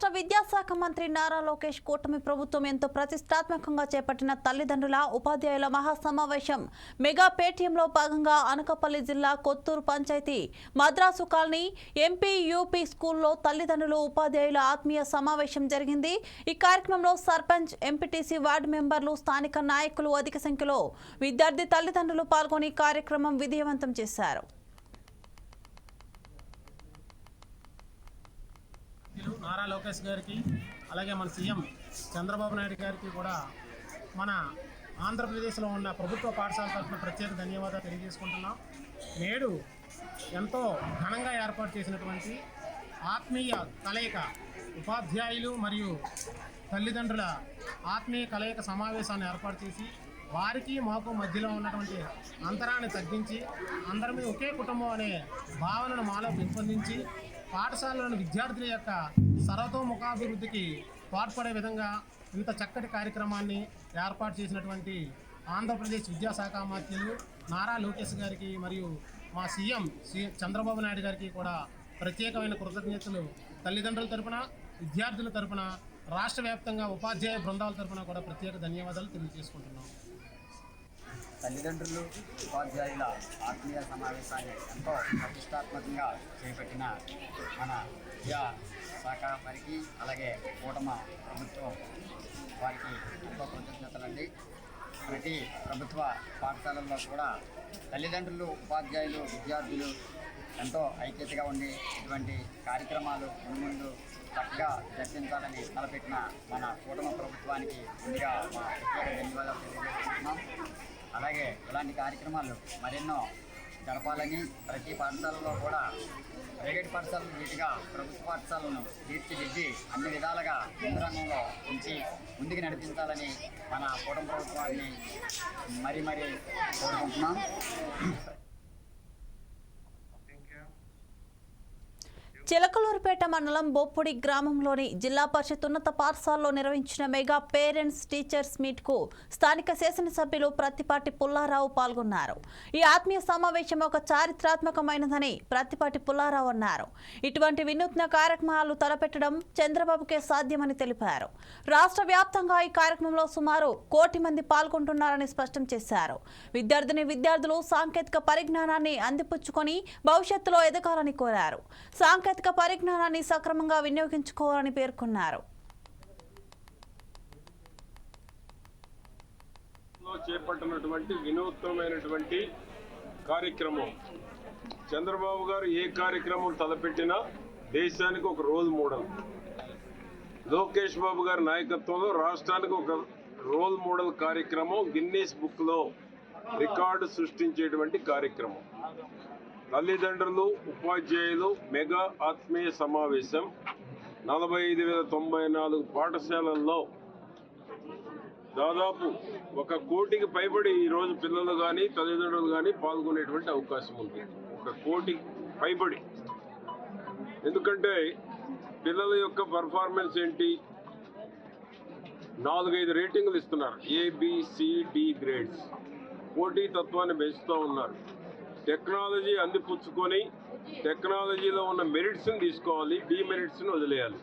రాష్ట్ర విద్యాశాఖ మంత్రి నారా లోకేష్ కూటమి ప్రభుత్వం ఎంతో ప్రతిష్టాత్మకంగా చేపట్టిన తల్లిదండ్రుల ఉపాధ్యాయుల మహాసమావేశం. మెగా పేటీఎంలో భాగంగా అనకాపల్లి జిల్లా Kothuru panchayat Madras colony MP UP స్కూల్లో తల్లిదండ్రులు ఉపాధ్యాయుల ఆత్మీయ సమావేశం జరిగింది. ఈ కార్యక్రమంలో సర్పంచ్ ఎంపీటీసీ వార్డు మెంబర్లు స్థానిక నాయకులు అధిక సంఖ్యలో విద్యార్థి తల్లిదండ్రులు పాల్గొని కార్యక్రమం విజయవంతం చేశారు. వ్యక్తులు నారా లోకేష్ గారికి అలాగే మన సీఎం చంద్రబాబు నాయుడు గారికి కూడా మన ఆంధ్రప్రదేశ్లో ఉన్న ప్రభుత్వ పాఠశాల తరఫున ప్రత్యేక ధన్యవాదాలు తెలియజేసుకుంటున్నాం. నేడు ఎంతో ఘనంగా ఏర్పాటు చేసినటువంటి ఆత్మీయ కలయిక ఉపాధ్యాయులు మరియు తల్లిదండ్రుల ఆత్మీయ కలయిక సమావేశాన్ని ఏర్పాటు చేసి వారికి మాకు మధ్యలో ఉన్నటువంటి అంతరాన్ని తగ్గించి అందరి మీద ఒకే కుటుంబం అనే భావనను మాలో పెంపొందించి పాఠశాలలోని విద్యార్థుల యొక్క సర్వతోముఖాభివృద్ధికి తోడ్పడే విధంగా ఇంత చక్కటి కార్యక్రమాన్ని ఏర్పాటు చేసినటువంటి ఆంధ్రప్రదేశ్ విద్యాశాఖ మాత్యులు నారా లోకేష్ గారికి మరియు మా సీఎం సి చంద్రబాబు నాయుడు గారికి కూడా ప్రత్యేకమైన కృతజ్ఞతలు. తల్లిదండ్రుల తరపున విద్యార్థుల తరపున రాష్ట్ర వ్యాప్తంగా ఉపాధ్యాయ బృందాల తరపున కూడా ప్రత్యేక ధన్యవాదాలు తెలియజేసుకుంటున్నాం. తల్లిదండ్రులు ఉపాధ్యాయుల ఆత్మీయ సమావేశాన్ని ఎంతో ప్రతిష్టాత్మకంగా చేపట్టిన మన విద్యా శాఖ వారికి అలాగే కూటమ ప్రభుత్వం వారికి ఎంతో కృతజ్ఞతలండి. ప్రతి ప్రభుత్వ పాఠశాలల్లో కూడా తల్లిదండ్రులు ఉపాధ్యాయులు విద్యార్థులు ఎంతో ఐక్యతగా ఉండి ఇటువంటి కార్యక్రమాలు ముందు చక్కగా దర్శించాలని తలపెట్టిన మన కూటమి ప్రభుత్వానికి ముందుగా మా ప్రత్యేక ధన్యవాదాలు తెలియజేస్తున్నాం. అలాగే ఇలాంటి కార్యక్రమాలు మరెన్నో జరపాలని ప్రతి పాఠశాలలో కూడా ప్రైవేట్ పాఠశాలలు వీటిగా ప్రభుత్వ పాఠశాలను తీర్చిదిద్ది అన్ని విధాలుగా రంగంలో ఉంచి ముందుకు నడిపించాలని మన కూటమి ప్రభుత్వాన్ని మరీ మరీ కోరుకుంటున్నాం. చిలకలూరుపేట మండలం బొప్పుడి గ్రామంలోని జిల్లా పరిషత్ ఉన్నత పాఠశాలలో నిర్వహించిన మెగా పేరెంట్స్ టీచర్స్ మీట్కు స్థానిక శాసనసభ్యులు ప్రత్తిపాటి పుల్లారావు పాల్గొన్నారు. ఈ ఆత్మీయ సమావేశం ఒక చారిత్రాత్మకమైనదని ప్రత్తిపాటి పుల్లారావు అన్నారు. ఇటువంటి వినూత్న కార్యక్రమాలు తలపెట్టడం చంద్రబాబుకే సాధ్యమని తెలిపారు. రాష్ట్ర వ్యాప్తంగా ఈ కార్యక్రమంలో సుమారు కోటి మంది పాల్గొంటున్నారని స్పష్టం చేశారు. విద్యార్థిని విద్యార్థులు సాంకేతిక పరిజ్ఞానాన్ని అందిపుచ్చుకొని భవిష్యత్తులో ఎదగాలని కోరారు. సాంకేతిక పరిజ్ఞానాన్ని సక్రమంగా వినియోగించుకోవాలని పేర్కొన్నారు. చేపట్టినటువంటి వినూత్నమైనటువంటి కార్యక్రమం. చంద్రబాబు గారు ఏ కార్యక్రమం తలపెట్టినా దేశానికి ఒక రోల్ మోడల్. లోకేష్ బాబు గారి నాయకత్వంలో రాష్ట్రానికి ఒక రోల్ మోడల్ కార్యక్రమం గిన్నీస్ బుక్లో రికార్డు సృష్టించేటువంటి కార్యక్రమం. తల్లిదండ్రులు ఉపాధ్యాయులు మెగా ఆత్మీయ సమావేశం నలభై ఐదు వేల తొంభై నాలుగు పాఠశాలల్లో దాదాపు ఒక కోటికి పైబడి ఈరోజు పిల్లలు కానీ తల్లిదండ్రులు కానీ పాల్గొనేటువంటి అవకాశం ఉంది. ఒక కోటి పైబడి. ఎందుకంటే పిల్లల యొక్క పర్ఫార్మెన్స్ ఏంటి? నాలుగైదు రేటింగ్లు ఇస్తున్నారు. A B C D grades. పోటీ తత్వాన్ని పెంచుతూ ఉన్నారు. టెక్నాలజీ అందిపుచ్చుకొని టెక్నాలజీలో ఉన్న మెరిట్స్ని తీసుకోవాలి డిమెరిట్స్ని వదిలేయాలి.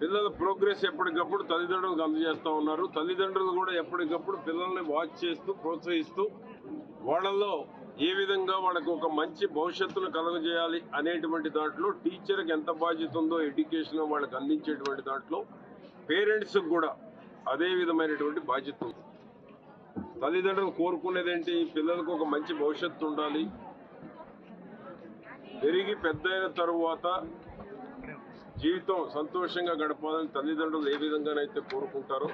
పిల్లల ప్రోగ్రెస్ ఎప్పటికప్పుడు తల్లిదండ్రులకు అందజేస్తూ ఉన్నారు. తల్లిదండ్రులు కూడా ఎప్పటికప్పుడు పిల్లల్ని వాచ్ చేస్తూ ప్రోత్సహిస్తూ వాళ్ళల్లో ఏ విధంగా వాళ్ళకు ఒక మంచి భవిష్యత్తును కలుగజేయాలి అనేటువంటి దాంట్లో టీచర్కి ఎంత బాధ్యత ఉందో ఎడ్యుకేషన్ వాళ్ళకి అందించేటువంటి దాంట్లో పేరెంట్స్కి కూడా అదే విధమైనటువంటి బాధ్యత ఉంది. తల్లిదండ్రులు కోరుకునేది ఏంటి పిల్లలకు ఒక మంచి భవిష్యత్తు ఉండాలి. పెరిగి పెద్దయిన తరువాత జీవితం సంతోషంగా గడపాలని తల్లిదండ్రులు ఏ విధంగానైతే కోరుకుంటారో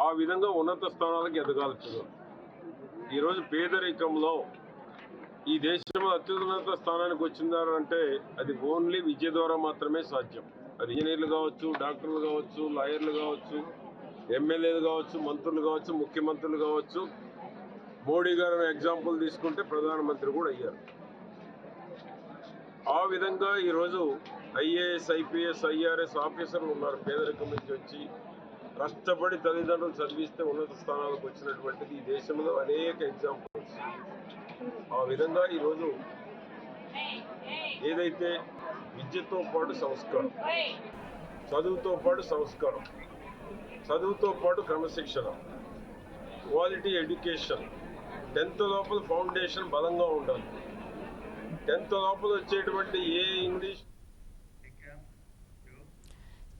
ఆ విధంగా ఉన్నత స్థానాలకు ఎదగాలి పిల్లలు ఈరోజు పేదరికంలో ఈ దేశంలో అత్యున్నత స్థానానికి వచ్చిందారంటే అది ఓన్లీ విద్య ద్వారా మాత్రమే సాధ్యం. అది ఇంజనీర్లు కావచ్చు డాక్టర్లు కావచ్చు లాయర్లు కావచ్చు ఎమ్మెల్యేలు కావచ్చు మంత్రులు కావచ్చు ముఖ్యమంత్రులు కావచ్చు మోడీ గారు ఎగ్జాంపుల్ తీసుకుంటే ప్రధానమంత్రి కూడా అయ్యారు. ఆ విధంగా ఈరోజు ఐఏఎస్ ఐపీఎస్ ఐఆర్ఎస్ ఆఫీసర్లు ఉన్నారు. పేదరికం నుంచి వచ్చి కష్టపడి తల్లిదండ్రులు చదివిస్తే ఉన్నత స్థానాలకు వచ్చినటువంటిది ఈ దేశంలో అనేక ఎగ్జాంపుల్స్. ఆ విధంగా ఈరోజు ఏదైతే విద్యతో పాటు సంస్కారం చదువుతో పాటు సంస్కారం చదువుతో పాటు క్రమశిక్షణ క్వాలిటీ ఎడ్యుకేషన్ టెన్త్ లోపల ఫౌండేషన్ బలంగా ఉండాలి. టెన్త్ లోపల వచ్చేటువంటి ఏ ఇంగ్లీష్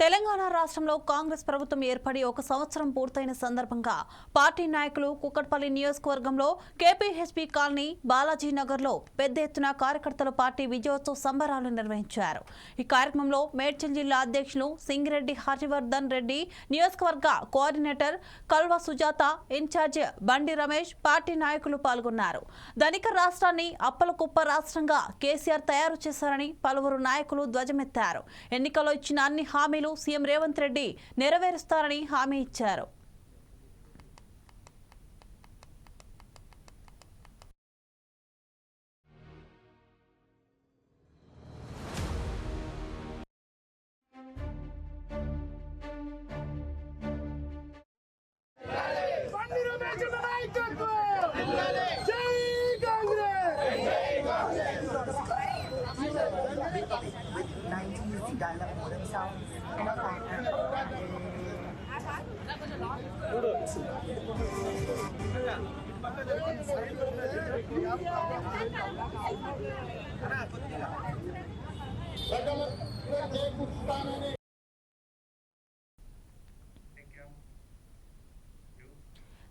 తెలంగాణ రాష్ట్రంలో కాంగ్రెస్ ప్రభుత్వం ఏర్పడి ఒక సంవత్సరం పూర్తయిన సందర్భంగా పార్టీ నాయకులు కుక్కట్పల్లి నియోజకవర్గంలో కేపీహెచ్పీ కాలనీ బాలాజీ నగర్లో పెద్ద ఎత్తున కార్యకర్తలు పార్టీ విజయోత్సవ సంబరాలు నిర్వహించారు. ఈ కార్యక్రమంలో మేడ్చల్ జిల్లా అధ్యక్షులు సింగిరెడ్డి హరివర్ధన్ రెడ్డి నియోజకవర్గ కోఆర్డినేటర్ కల్వ సుజాత ఇన్ఛార్జ్ బండి రమేష్ పార్టీ నాయకులు పాల్గొన్నారు. ధనిక రాష్ట్రాన్ని అప్పల కుప్ప రాష్ట్రంగా కేసీఆర్ తయారు చేశారని పలువురు నాయకులు ధ్వజమెత్తారు. ఎన్నికల్లో ఇచ్చిన అన్ని హామీలు సీఎం రేవంత్ రెడ్డి నెరవేరుస్తారని హామీ ఇచ్చారు.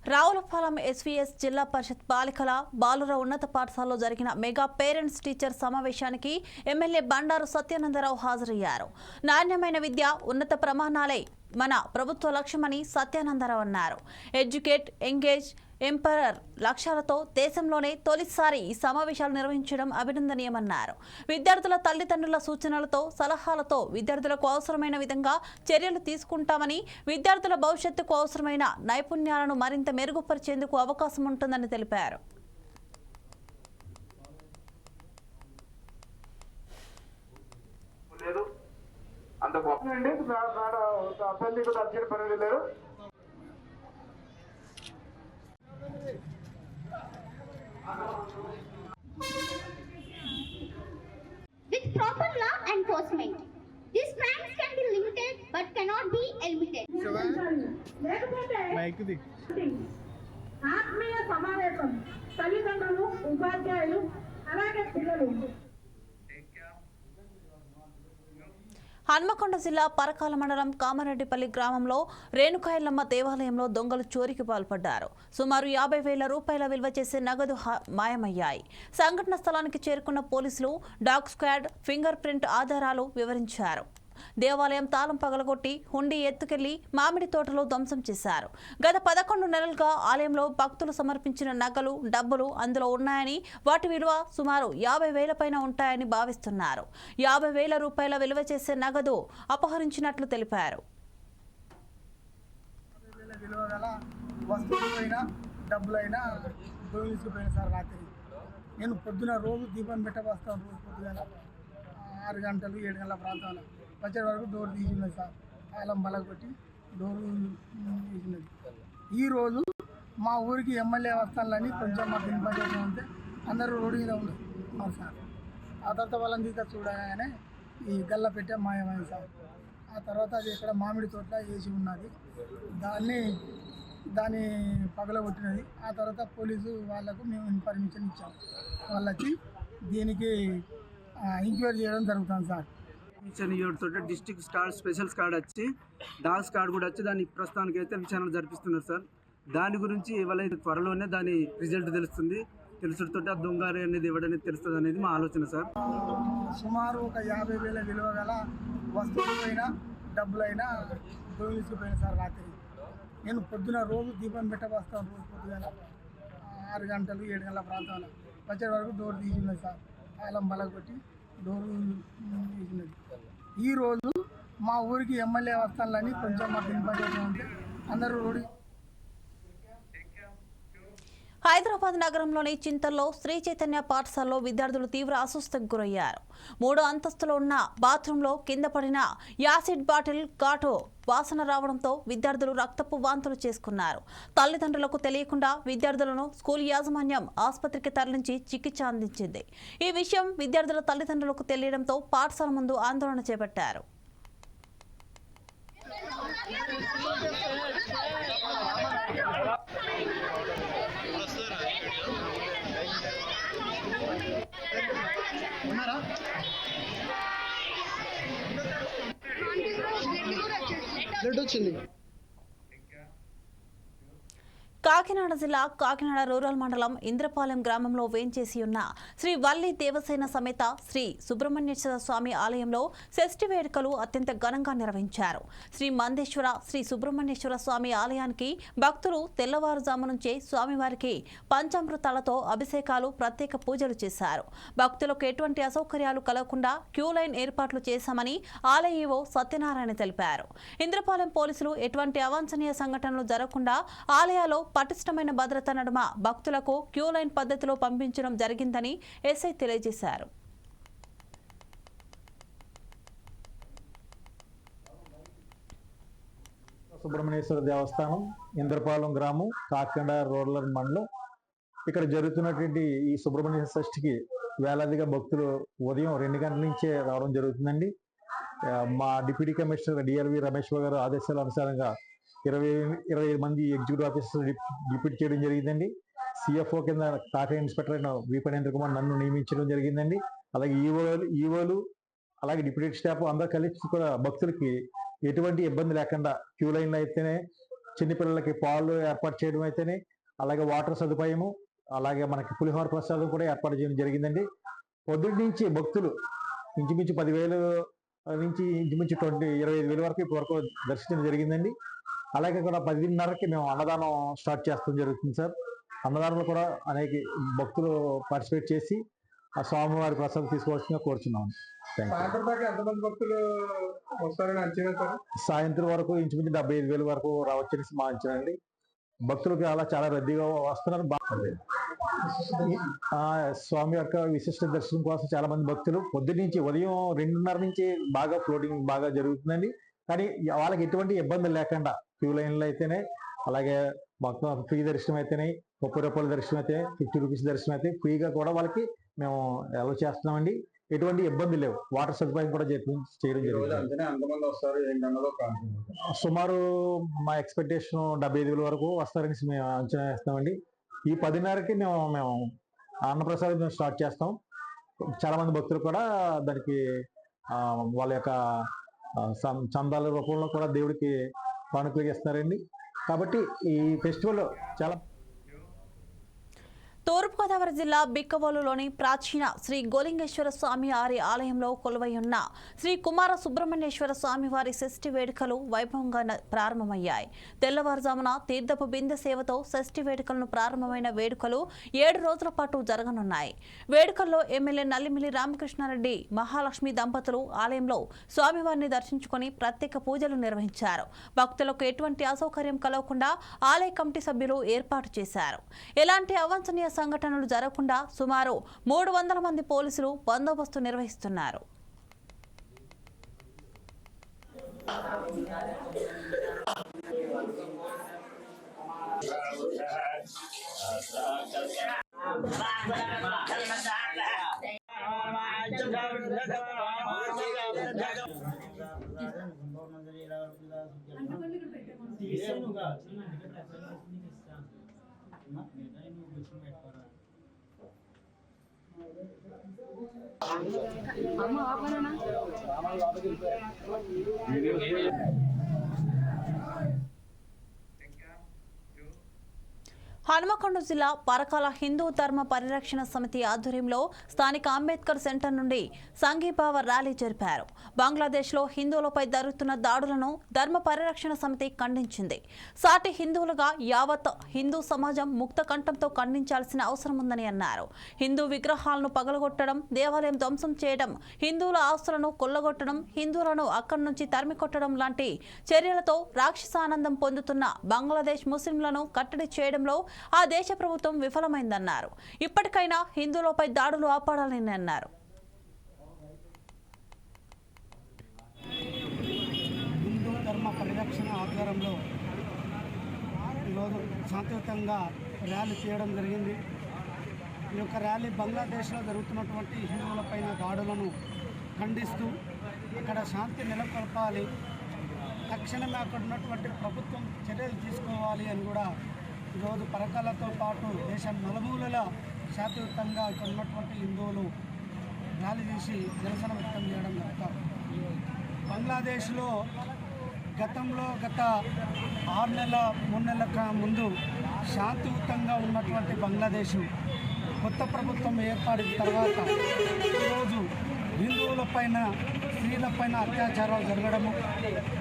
రావులపాలెం ఎస్వీఎస్ జిల్లా పరిషత్ బాలికల బాలుర ఉన్నత పాఠశాలలో జరిగిన మెగా పేరెంట్స్ టీచర్ సమావేశానికి ఎమ్మెల్యే బండారు సత్యానందరావు హాజరయ్యారు. నాణ్యమైన విద్య ఉన్నత ప్రమాణాలే మన ప్రభుత్వ లక్ష్యమని సత్యానందరావు అన్నారు. ఎడ్యుకేట్ ఎంగేజ్ ఎంపరర్ లక్ష్యాలతో దేశంలోనే తొలిసారి ఈ సమావేశాలు నిర్వహించడం అభినందనీయమన్నారు. విద్యార్థుల తల్లిదండ్రుల సూచనలతో సలహాలతో విద్యార్థులకు అవసరమైన విధంగా చర్యలు తీసుకుంటామని విద్యార్థుల భవిష్యత్తుకు అవసరమైన నైపుణ్యాలను మరింత మెరుగుపరిచేందుకు అవకాశం ఉంటుందని తెలిపారు. అంత గొప్ప అండి తల్లి కూడా అర్జెంట్ పని లేదు With proper law enforcement, these crimes can be limited but cannot be eliminated. ఆత్మీయ సమావేశం తల్లిదండ్రులు ఉపాధ్యాయులు అలాగే పిల్లలు హన్మకొండ జిల్లా పరకాల మండలం కామారెడ్డిపల్లి గ్రామంలో రేణుకాయలమ్మ దేవాలయంలో దొంగలు చోరీకి పాల్పడ్డారు. సుమారు యాభై వేల రూపాయల విలువ చేసే నగదు హ- మాయమయ్యాయి. సంఘటన స్థలానికి చేరుకున్న పోలీసులు డాగ్ స్క్వాడ్ ఫింగర్ ప్రింట్ ఆధారాలు వివరించారు. దేవాలయం తాళం పగలగొట్టి హుండీ ఎత్తుకెళ్ళి మామిడి తోటలో ధ్వంసం చేశారు. గత పదకొండు నెలలుగా ఆలయంలో భక్తులు సమర్పించిన నగలు డబ్బులు అందులో ఉన్నాయని వాటి విలువ సుమారు యాభై వేల పైన ఉంటాయని భావిస్తున్నారు. యాభై వేల రూపాయల విలువ చేసే నగదు అపహరించినట్లు తెలిపారు. డబ్బులైనా దొంగిలించుకుపోయిన సార్ రాత్రి. నేను పొద్దున రోజు దీపం పెట్టబోస్తాను రోజు పొద్దున ఆరు గంటలు ఏడు గంటల ప్రాంతంలో. వచ్చే వరకు డోర్ తీసినది సార్. తాళం బలగొట్టి డోర్ తీసినది ఈరోజు మా ఊరికి ఎమ్మెల్యే వస్తానని కొంచెం మాకు ఇన్ఫర్మేషన్ ఉంటే అందరూ రోడ్డు మీద ఉన్నారు సార్. ఆ తర్వాత వాళ్ళని తీసుకొని చూడగానే ఈ గల్ల పెట్టే మాయమైంది సార్. ఆ తర్వాత అది ఇక్కడ మామిడి తోట వేసి ఉన్నది. దాన్ని దాన్ని పగలగొట్టినది. ఆ తర్వాత పోలీసు వాళ్ళకు మేము ఇన్ఫర్మేషన్ ఇచ్చాం. వాళ్ళు వచ్చి దీనికి ఎంక్వైరీ చేయడం జరుగుతుంది సార్. తోటి డిస్టిక్ స్టార్ స్పెషల్ స్కాడ్ వచ్చి డాగ్స్ కార్డ్ కూడా వచ్చి దాన్ని ప్రస్తుతానికి అయితే విచారణ జరిపిస్తున్నారు సార్. దాని గురించి ఇవాళ త్వరలోనే దాని రిజల్ట్ తెలుస్తుంది. తెలుసుతో ఆ దొంగారి అనేది ఎవడనేది తెలుస్తుంది అనేది మా ఆలోచన సార్. సుమారు ఒక యాభై వేల విలువ గల వస్తువులైనా డబ్బులైనా దొంగిలించుకుపోయిన సార్ రాత్రి. నేను పొద్దున రోజు దీపం పెట్టబోస్తాను రోజు పొద్దుగల ఆరు గంటలు ఏడు గంటల ప్రాంతంలో. వచ్చే వరకు డోర్ తీసింది సార్. తాళం బలగొట్టి డోర్ ఈరోజు మా ఊరికి ఎమ్మెల్యే వస్తానని కొంచెం మాకు ఇంపార్టెంట్ ఉంటే అందరూ రోడ్డు హైదరాబాద్ నగరంలోని చింతల్లో శ్రీ చైతన్య పాఠశాలలో విద్యార్థులు తీవ్ర అస్వస్థకు గురయ్యారు. మూడో అంతస్తులో ఉన్న బాత్రూంలో కింద పడిన యాసిడ్ బాటిల్ ఘాటు వాసన రావడంతో విద్యార్థులు రక్తపు వాంతులు చేసుకున్నారు. తల్లిదండ్రులకు తెలియకుండా విద్యార్థులను స్కూల్ యాజమాన్యం ఆసుపత్రికి తరలించి చికిత్స అందించింది. ఈ విషయం విద్యార్థుల తల్లిదండ్రులకు తెలియడంతో పాఠశాల ముందు ఆందోళన చేపట్టారు. Anthony. కాకినాడ జిల్లా కాకినాడ రూరల్ మండలం ఇంద్రపాలెం గ్రామంలో వేంచేసి ఉన్న శ్రీ వల్లి దేవసేన సమేత శ్రీ సుబ్రహ్మణ్యేశ్వర స్వామి ఆలయంలో షష్ఠి వేడుకలు అత్యంత ఘనంగా నిర్వహించారు. శ్రీ మందేశ్వర శ్రీ సుబ్రహ్మణ్యేశ్వర స్వామి ఆలయానికి భక్తులు తెల్లవారుజాము నుంచే స్వామివారికి పంచామృతాలతో అభిషేకాలు ప్రత్యేక పూజలు చేశారు. భక్తులకు ఎటువంటి అసౌకర్యాలు కలగకుండా క్యూ లైన్ ఏర్పాట్లు చేశామని ఆలయ ఈవో సత్యనారాయణ తెలిపారు. ఇంద్రపాలెం పోలీసులు ఎటువంటి అవాంఛనీయ సంఘటనలు జరగకుండా ఆలయాలో పటిష్టమైన భద్రత నడుమ భక్తులకు క్యూ లైన్ పద్ధతిలో పంపించడం జరిగిందని ఎస్ఐ తెలియజేశారు. సుబ్రహ్మణ్యేశ్వర దేవస్థానం ఇంద్రపాలెం గ్రామం కాకినాడ రూరల్ మండలం. ఇక్కడ జరుగుతున్నటువంటి ఈ సుబ్రహ్మణ్య షష్ఠికి వేలాదిగా భక్తులు ఉదయం రెండు గంటల నుంచే రావడం జరుగుతుందండి. మా డిప్యూటీ కమిషనర్ డిఆర్వి రమేష్ గారు ఆదేశాల అనుసారంగా ఇరవై ఇరవై ఐదు మంది ఎగ్జిక్యూటివ్ ఆఫీసర్ డిప్యూట్ చేయడం జరిగిందండి. సిఎఫ్ఓ కింద టాటా ఇన్స్పెక్టర్ అయిన వీపనేంద్ర కుమార్ నన్ను నియమించడం జరిగిందండి. అలాగే ఈవోలు ఈవోలు అలాగే డిప్యూటీ స్టాఫ్ అందరూ కలిసి కూడా భక్తులకి ఎటువంటి ఇబ్బంది లేకుండా క్యూ లైన్లో అయితేనే చిన్నపిల్లలకి పాలు ఏర్పాటు చేయడం అయితేనే అలాగే వాటర్ సదుపాయము అలాగే మనకి పులిహోర ప్రసాదం కూడా ఏర్పాటు చేయడం జరిగిందండి. పొద్దుటి నుంచి భక్తులు ఇంచుమించు పదివేలు నుంచి ఇంచుమించు ట్వంటీ ఇరవై ఐదు వేల వరకు ఇప్పటి వరకు దర్శించడం జరిగిందండి. అలాగే కూడా పదిన్నరకి మేము అన్నదానం స్టార్ట్ చేస్తాం జరుగుతుంది సార్. అన్నదానంలో కూడా అనేక భక్తులు పార్టిసిపేట్ చేసి ఆ స్వామివారి ప్రసాదం తీసుకోవాల్సిందిగా కోరుచున్నాం. సాయంత్రం భక్తులు వరకు ఇంచుమించు డెబ్బై ఐదు వేల వరకు రావచ్చని మా అంచనా అండి. భక్తులకు అలా చాలా రద్దీగా వస్తున్నారు. బాగుంది స్వామి యొక్క విశిష్ట దర్శనం కోసం చాలా మంది భక్తులు పొద్దున్న నుంచి ఉదయం రెండున్నర నుంచి బాగా ఫ్లోటింగ్ బాగా జరుగుతుందండి. కానీ వాళ్ళకి ఎటువంటి ఇబ్బంది లేకుండా క్యూ లైన్లో అయితేనే అలాగే మొత్తం ఫ్రీ దర్శనం అయితేనే ముప్పై రూపాయల దర్శనం అయితే ఫిఫ్టీ రూపీస్ దర్శనం అయితే ఫ్రీగా కూడా వాళ్ళకి మేము అలౌ చేస్తున్నామండి. ఎటువంటి ఇబ్బంది లేవు. వాటర్ సదుపాయం కూడా చేయడం జరుగుతుంది సుమారు మా ఎక్స్పెక్టేషన్ డెబ్బై ఐదు వేల వరకు వస్తారని మేము అంచనా వేస్తామండి ఈ పదిన్నరకి మేము మేము అన్నప్రసాదం మేము స్టార్ట్ చేస్తాం. చాలా మంది భక్తులు కూడా దానికి ఆ, వాళ్ళ యొక్క చందాల రూపంలో కూడా దేవుడికి కానుకలు ఇస్తున్నారండి కాబట్టి ఈ ఫెస్టివల్ చాలా తూర్పుగోదావరి జిల్లా బిక్కవోలులోని ప్రాచీన శ్రీ గోలింగేశ్వర స్వామి వారి ఆలయంలో కొలువైయున్న శ్రీ కుమార సుబ్రహ్మణ్యేశ్వర స్వామి వారి షష్ఠి వేడుకలు వైభవంగా ప్రారంభమయ్యాయి. తెల్లవారుజామున తీర్థపు బిందె సేవతో షష్ఠి వేడుకలను ప్రారంభమైన వేడుకలు ఏడు రోజుల పాటు జరగనున్నాయి. వేడుకల్లో ఎమ్మెల్యే నల్లిమిల్లి రామకృష్ణారెడ్డి మహాలక్ష్మి దంపతులు ఆలయంలో స్వామివారిని దర్శించుకొని ప్రత్యేక పూజలు నిర్వహించారు. భక్తులకు ఎటువంటి అసౌకర్యం కలగకుండా ఆలయ కమిటీ సభ్యులు ఏర్పాటు చేశారు. ఎలాంటి అవాంఛనీయ సంఘటనలు జరగకుండా సుమారు మూడు వందల మంది పోలీసులు బందోబస్తు నిర్వహిస్తున్నారు. అమ్మ ఆపనా హనుమకొండ జిల్లా పరకాల హిందూ ధర్మ పరిరక్షణ సమితి ఆధ్వర్యంలో స్థానిక అంబేద్కర్ సెంటర్ నుండి సంఘీభావ ర్యాలీ జరిపారు. బంగ్లాదేశ్లో హిందువులపై జరుగుతున్న దాడులను ధర్మ పరిరక్షణ సమితి ఖండించింది. సాటి హిందువులుగా యావత్ హిందూ సమాజం ముక్త కంఠంతో ఖండించాల్సిన అవసరం ఉందని అన్నారు. హిందూ విగ్రహాలను పగలగొట్టడం దేవాలయం ధ్వంసం చేయడం హిందువుల ఆస్తులను కొల్లగొట్టడం హిందువులను అక్కడి నుంచి తరిమికొట్టడం లాంటి చర్యలతో రాక్షసానందం పొందుతున్న బంగ్లాదేశ్ ముస్లింలను కట్టడి చేయడంలో ఆ దేశ ప్రభుత్వం విఫలమైందన్నారు. ఇప్పటికైనా హిందువులపై దాడులు ఆపాడాలని అన్నారు. హిందూ ధర్మ పరిరక్షణ ఆధ్వర్యంలో ఈరోజు శాంతియుతంగా ర్యాలీ చేయడం జరిగింది. ఈ యొక్క ర్యాలీ బంగ్లాదేశ్లో జరుగుతున్నటువంటి హిందువులపైన దాడులను ఖండిస్తూ అక్కడ శాంతి నెలకొల్పాలి. తక్షణమే అక్కడ ఉన్నటువంటి ప్రభుత్వం చర్యలు తీసుకోవాలి అని కూడా ఈరోజు పరకాలతో పాటు దేశం నలుమూలల శాతయుక్తంగా ఇక్కడ ఉన్నటువంటి హిందువులు ర్యాలీ చేసి నిరసన వ్యక్తం చేయడం జరుగుతారు బంగ్లాదేశ్లో గతంలో గత ఆరు నెలల మూడు నెలల ముందు శాంతియుతంగా ఉన్నటువంటి బంగ్లాదేశ్ కొత్త ప్రభుత్వం ఏర్పడిన తర్వాత ఈరోజు హిందువులపైన స్త్రీలపైన అత్యాచారాలు జరగడము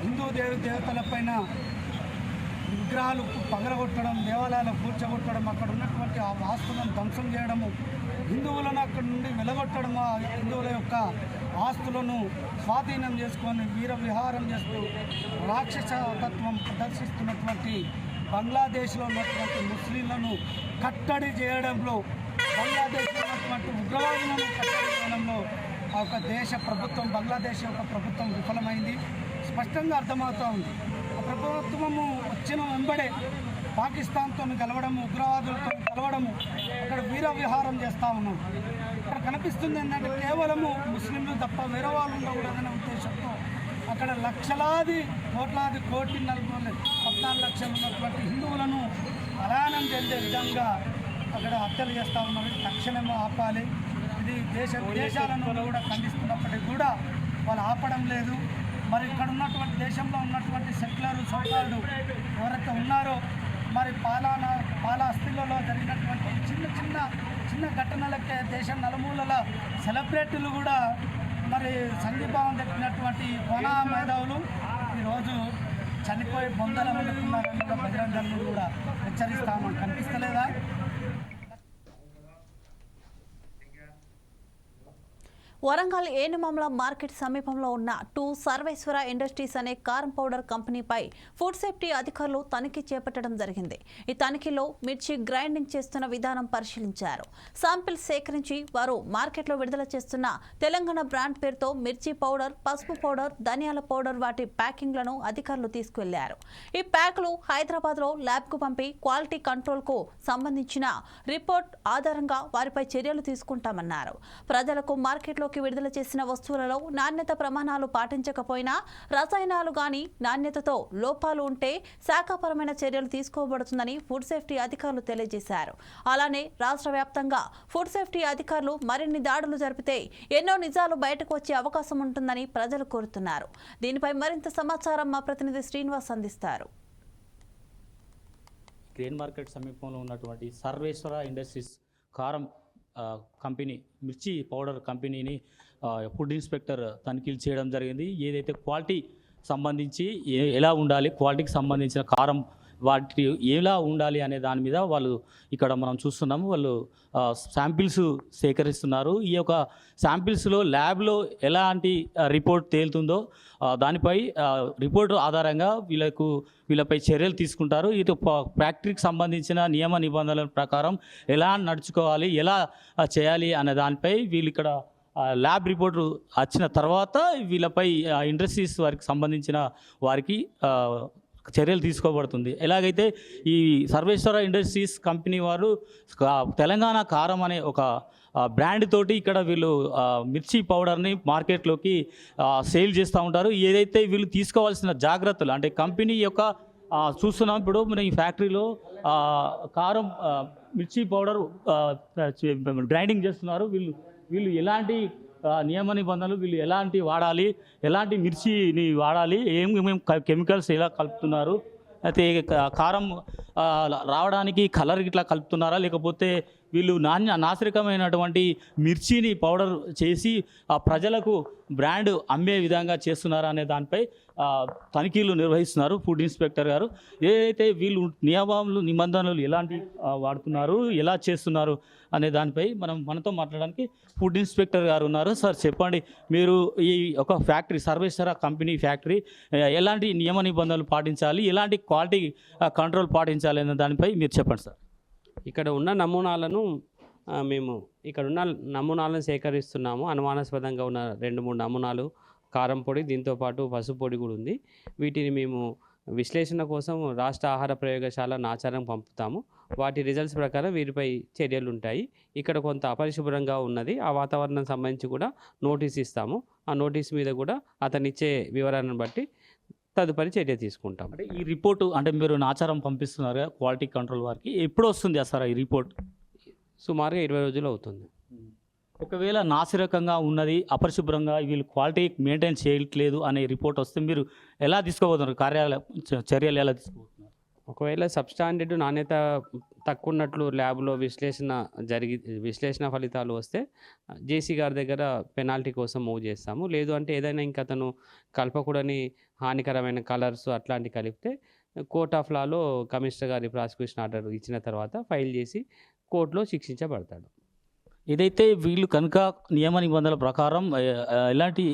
హిందూ దేవి దేవతలపైన విగ్రహాలు పగలగొట్టడం దేవాలయాలు కూర్చగొట్టడం అక్కడ ఉన్నటువంటి ఆ ఆస్తులను ధ్వంసం చేయడము హిందువులను అక్కడి నుండి వెలగొట్టడం ఆ హిందువుల యొక్క ఆస్తులను స్వాధీనం చేసుకొని వీర విహారం చేస్తూ రాక్షస తత్వం ప్రదర్శిస్తున్నటువంటి బంగ్లాదేశ్లో ఉన్నటువంటి ముస్లింలను కట్టడి చేయడంలో బంగ్లాదేశ్లో ఉన్నటువంటి ఉగ్రవాదులను కట్టడి చేయడంలో ఆ యొక్క దేశ ప్రభుత్వం బంగ్లాదేశ్ యొక్క ప్రభుత్వం విఫలమైంది. స్పష్టంగా అర్థమవుతూ ఉంది. ప్రభుత్వము వచ్చిన వెంబడే పాకిస్తాన్తో కలవడము ఉగ్రవాదులతో కలవడము అక్కడ వీర విహారం చేస్తూ ఉన్నాం. ఇక్కడ కనిపిస్తుంది ఏంటంటే కేవలము ముస్లింలు తప్ప వేరే వాళ్ళు ఉండకూడదనే ఉద్దేశంతో అక్కడ లక్షలాది కోట్లాది కోటి నలభై పద్నాలుగు లక్షలు ఉన్నటువంటి హిందువులను అలానం చెందే విధంగా అక్కడ హత్యలు చేస్తూ ఉన్నారు. తక్షణమే ఆపాలి. ఇది దేశ విదేశాలను కూడా ఖండిస్తున్నప్పటికీ కూడా వాళ్ళు ఆపడం లేదు. మరి ఇక్కడ ఉన్నటువంటి దేశంలో ఉన్నటువంటి సెక్యులర్ సోకాళ్ళు ఎవరైతే ఉన్నారో మరి పాలన పాలాస్తిలలో జరిగినటువంటి చిన్న చిన్న చిన్న ఘటనలకే దేశం నలుమూలల సెలబ్రిటీలు కూడా మరి సంఘీభావం తెప్పినటువంటి కొనా మేధావులు ఈరోజు చనిపోయి బొందల వెళ్తున్నారని కూడా బజరంగ కూడా హెచ్చరిస్తామని కనిపిస్తలేదా? వరంగల్ ఏనుమమ్ల మార్కెట్ సమీపంలో ఉన్న టూ సర్వేశ్వర ఇండస్ట్రీస్ అనే కారం పౌడర్ కంపెనీపై ఫుడ్ సేఫ్టీ అధికారులు తనిఖీ చేపట్టడం జరిగింది. ఈ తనిఖీలో మిర్చి గ్రైండింగ్ చేస్తున్న విధానం పరిశీలించారు. శాంపిల్ సేకరించి వారు మార్కెట్లో విడుదల చేస్తున్న తెలంగాణ బ్రాండ్ పేరుతో మిర్చి పౌడర్ పసుపు పౌడర్ ధనియాల పౌడర్ వాటి ప్యాకింగ్లను అధికారులు తీసుకువెళ్ళారు. ఈ ప్యాకులు హైదరాబాద్లో ల్యాబ్కు పంపి క్వాలిటీ కంట్రోల్కు సంబంధించిన రిపోర్ట్ ఆధారంగా వారిపై చర్యలు తీసుకుంటామన్నారు. ప్రజలకు మార్కెట్లో మార్కెట్లోకి విడుదల చేసిన వస్తువులలో నాణ్యత ప్రమాణాలు పాటించకపోయినా రసాయనాలు గాని నాణ్యతతో లోపాలు ఉంటే శాఖాపరమైన చర్యలు తీసుకోబడుతుందని ఫుడ్ సేఫ్టీ అధికారులు తెలియజేశారు. అలానే రాష్ట్ర వ్యాప్తంగా ఫుడ్ సేఫ్టీ అధికారులు మరిన్ని దాడులు జరిపితే ఎన్నో నిజాలు బయటకు వచ్చే అవకాశం ఉంటుందని ప్రజలు కోరుతున్నారు. దీనిపై మరింత సమాచారం మా ప్రతినిధి శ్రీనివాస్ అందిస్తారు. గ్రెయిన్ మార్కెట్ సమీపంలో ఉన్నటువంటి సర్వేశ్వర ఇండస్ట్రీస్ కారం కంపెనీ మిర్చి పౌడర్ కంపెనీని ఫుడ్ ఇన్స్పెక్టర్ తనిఖీలు చేయడం జరిగింది. ఏదైతే క్వాలిటీ సంబంధించి ఎలా ఉండాలి క్వాలిటీకి సంబంధించిన కారం వాటి ఎలా ఉండాలి అనే దాని మీద వాళ్ళు ఇక్కడ మనం చూస్తున్నాము. వాళ్ళు శాంపిల్స్ సేకరిస్తున్నారు. ఈ యొక్క శాంపిల్స్లో ల్యాబ్లో ఎలాంటి రిపోర్ట్ తేలుతుందో దానిపై రిపోర్ట్ ఆధారంగా వీళ్ళకు వీళ్ళపై చర్యలు తీసుకుంటారు. ఇది ఫ్యాక్టరీకి సంబంధించిన నియమ నిబంధనల ప్రకారం ఎలా నడుచుకోవాలి ఎలా చేయాలి అనే దానిపై వీళ్ళు ఇక్కడ ల్యాబ్ రిపోర్ట్ వచ్చిన తర్వాత వీళ్ళపై ఇండస్ట్రీస్ వారికి సంబంధించిన వారికి చర్యలు తీసుకోబడుతుంది. ఎలాగైతే ఈ సర్వేశ్వర ఇండస్ట్రీస్ కంపెనీ వారు తెలంగాణ కారం అనే ఒక బ్రాండ్ తోటి ఇక్కడ వీళ్ళు మిర్చి పౌడర్ని మార్కెట్లోకి సేల్ చేస్తూ ఉంటారు. ఏదైతే వీళ్ళు తీసుకోవాల్సిన జాగ్రత్తలు అంటే కంపెనీ యొక్క చూస్తున్నాం ఇప్పుడు మన ఈ ఫ్యాక్టరీలో కారం మిర్చి పౌడర్ గ్రైండింగ్ చేస్తున్నారు. వీళ్ళు వీళ్ళు ఎలాంటి నియమ నిబంధనలు వీళ్ళు ఎలాంటి వాడాలి ఎలాంటి మిర్చిని వాడాలి ఏం ఏమేం కెమికల్స్ ఎలా కలుపుతున్నారు అయితే కారం రావడానికి కలర్ ఇట్లా కలుపుతున్నారా లేకపోతే వీళ్ళు నాణ్య నాసిరకమైనటువంటి మిర్చిని పౌడర్ చేసి ఆ ప్రజలకు బ్రాండ్ అమ్మే విధంగా చేస్తున్నారా అనే దానిపై తనిఖీలు నిర్వహిస్తున్నారు ఫుడ్ ఇన్స్పెక్టర్ గారు. ఏదైతే వీళ్ళు నియమాలు నిబంధనలు ఎలాంటి వాడుతున్నారు ఎలా చేస్తున్నారు అనే దానిపై మనం మనతో మాట్లాడడానికి ఫుడ్ ఇన్స్పెక్టర్ గారు ఉన్నారు. సార్ చెప్పండి మీరు ఈ ఒక ఫ్యాక్టరీ సర్వేశ్వర కంపెనీ ఫ్యాక్టరీ ఎలాంటి నియమ నిబంధనలు పాటించాలి ఎలాంటి క్వాలిటీ కంట్రోల్ పాటించాలి అనే దానిపై మీరు చెప్పండి సార్. ఇక్కడ ఉన్న నమూనాలను మేము ఇక్కడ ఉన్న నమూనాలను సేకరిస్తున్నాము. అనుమానాస్పదంగా ఉన్న రెండు మూడు నమూనాలు కారం పొడి దీంతోపాటు పసుపు పొడి కూడా ఉంది. వీటిని మేము విశ్లేషణ కోసం రాష్ట్ర ఆహార ప్రయోగశాల నాచారం పంపుతాము. వాటి రిజల్ట్స్ ప్రకారం వీరిపై చర్యలు ఉంటాయి. ఇక్కడ కొంత అపరిశుభ్రంగా ఉన్నది. ఆ వాతావరణం సంబంధించి కూడా నోటీస్ ఇస్తాము. ఆ నోటీస్ మీద కూడా అతనిచ్చే వివరాలను బట్టి తదుపరి చర్య తీసుకుంటాం. అంటే ఈ రిపోర్టు అంటే మీరు నాచారం పంపిస్తున్నారు క్వాలిటీ కంట్రోల్ వారికి ఎప్పుడు వస్తుంది సార్ ఈ రిపోర్ట్? సుమారుగా ఇరవై రోజులు అవుతుంది. ఒకవేళ నాసిరకంగా ఉన్నది అపరిశుభ్రంగా వీళ్ళు క్వాలిటీ మెయింటైన్ చేయట్లేదు అనే రిపోర్ట్ వస్తే మీరు ఎలా తీసుకోబోతున్నారు? కార్యాలయ చర్యలు ఎలా తీసుకోబోతున్నారు? ఒకవేళ సబ్స్టాండర్డ్ నాణ్యత తక్కువ ఉన్నట్లు ల్యాబ్లో విశ్లేషణ జరిగి విశ్లేషణ ఫలితాలు వస్తే జేసీ గారి దగ్గర పెనాల్టీ కోసం మూవ్ చేస్తాము. లేదు అంటే ఏదైనా ఇంకా అతను కలపకూడని హానికరమైన కలర్స్ అట్లాంటివి కలిపితే కోర్ట్ ఆఫ్ లాలో కమిషనర్ గారి ప్రాసిక్యూషన్ ఆర్డర్ ఇచ్చిన తర్వాత ఫైల్ చేసి కోర్టులో శిక్షించబడతాడు. ఏదైతే వీళ్ళు కనుక నియమ నిబంధనల ప్రకారం ఎలాంటి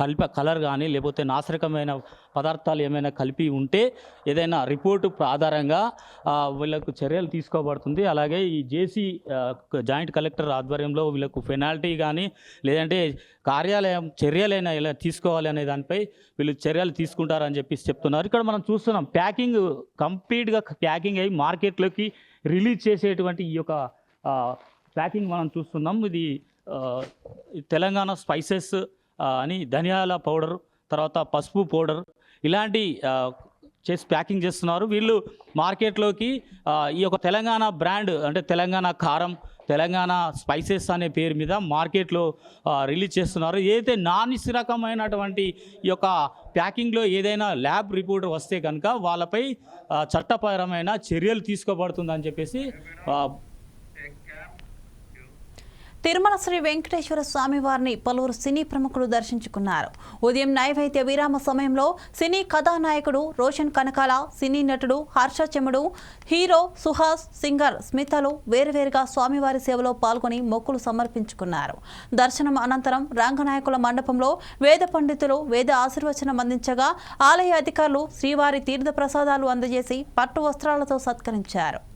కల్ప కలర్ కానీ లేకపోతే నాశరకమైన పదార్థాలు ఏమైనా కలిపి ఉంటే ఏదైనా రిపోర్టు ఆధారంగా వీళ్ళకు చర్యలు తీసుకోబడుతుంది. అలాగే ఈ జేసీ జాయింట్ కలెక్టర్ ఆధ్వర్యంలో వీళ్ళకు పెనాల్టీ కానీ లేదంటే కార్యాలయం చర్యలైనా ఎలా తీసుకోవాలి అనే దానిపై వీళ్ళు చర్యలు తీసుకుంటారని చెప్పి చెప్తున్నారు. ఇక్కడ మనం చూస్తున్నాం ప్యాకింగ్ కంప్లీట్గా ప్యాకింగ్ అయ్యి మార్కెట్లోకి రిలీజ్ చేసేటువంటి ఈ యొక్క ప్యాకింగ్ మనం చూస్తున్నాం. ఇది తెలంగాణ స్పైసెస్ అని ధనియాల పౌడర్ తర్వాత పసుపు పౌడర్ ఇలాంటి చేసి ప్యాకింగ్ చేస్తున్నారు. వీళ్ళు మార్కెట్లోకి ఈ యొక్క తెలంగాణ బ్రాండ్ అంటే తెలంగాణ కారం తెలంగాణ స్పైసెస్ అనే పేరు మీద మార్కెట్లో రిలీజ్ చేస్తున్నారు. ఏదైతే నాన్ రకమైనటువంటి ఈ యొక్క ప్యాకింగ్లో ఏదైనా ల్యాబ్ రిపోర్ట్ వస్తే కనుక వాళ్ళపై చట్టపరమైన చర్యలు తీసుకోబడుతుందని చెప్పేసి తిరుమల శ్రీ వెంకటేశ్వర స్వామి వారిని పలువురు సినీ ప్రముఖులు దర్శించుకున్నారు. ఉదయం నైవేద్య విరామ సమయంలో సినీ కథానాయకుడు రోషన్ కనకాల సినీ నటుడు హర్ష చెముడు హీరో సుహాస్ సింగర్ స్మితలు వేరువేరుగా స్వామివారి సేవలో పాల్గొని మొక్కులు సమర్పించుకున్నారు. దర్శనం అనంతరం రంగనాయకుల మండపంలో వేద పండితులు వేద ఆశీర్వచనం అందించగా ఆలయ అధికారులు శ్రీవారి తీర్థ ప్రసాదాలు అందజేసి పట్టు వస్త్రాలతో సత్కరించారు.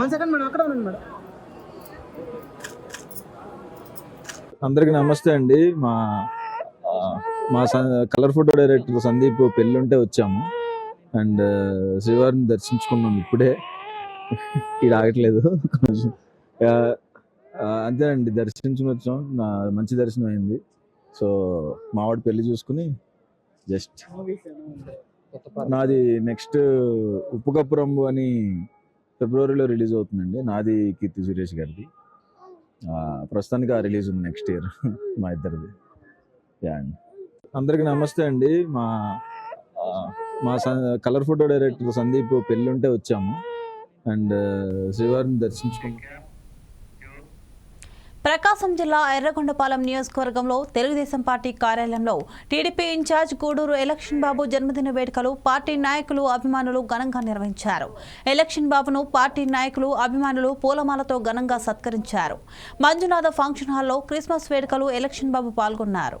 వన్ సెకండ్ మేడం అక్కడ ఉండండి మేడం అందరికి నమస్తే అండి. మా మా స- కలర్ ఫోటో డైరెక్టర్ సందీప్ పెళ్ళి ఉంటే వచ్చాము. అండ్ శ్రీవారిని దర్శించుకున్నాం ఇప్పుడే. ఇది ఆగట్లేదు. అంతేనండి దర్శించుకుని వచ్చాం. నా మంచి దర్శనం అయింది. సో మావాడి పెళ్ళి చూసుకుని జస్ట్ నాది నెక్స్ట్ ఉప్పు కప్పు రంబు అని ఫిబ్రవరిలో రిలీజ్ అవుతుందండి. నాది కీర్తి సురేష్ గారిది. ప్రస్తుతానికి ఆ రిలీజ్ ఉంది నెక్స్ట్ ఇయర్ మా ఇద్దరిది. యా అండి. అందరికి నమస్తే అండి. మా మా కలర్ ఫోటో డైరెక్టర్ సందీప్ పెళ్ళి ఉంటే వచ్చాము. అండ్ శ్రీవారిని దర్శించుకున్నాం ప్రకాశం జిల్లా ఎర్రగొండపాలెం నియోజకవర్గంలో తెలుగుదేశం పార్టీ కార్యాలయంలో TDP in-charge Guduru election Babu జన్మదిన వేడుకలు పార్టీ నాయకులు అభిమానులు ఘనంగా నిర్వహించారు. ఎలక్షన్ బాబును పార్టీ నాయకులు అభిమానులు పూలమాలతో ఘనంగా సత్కరించారు. మంజునాథ ఫంక్షన్ హాల్లో క్రిస్మస్ వేడుకలు ఎలక్షన్ బాబు పాల్గొన్నారు.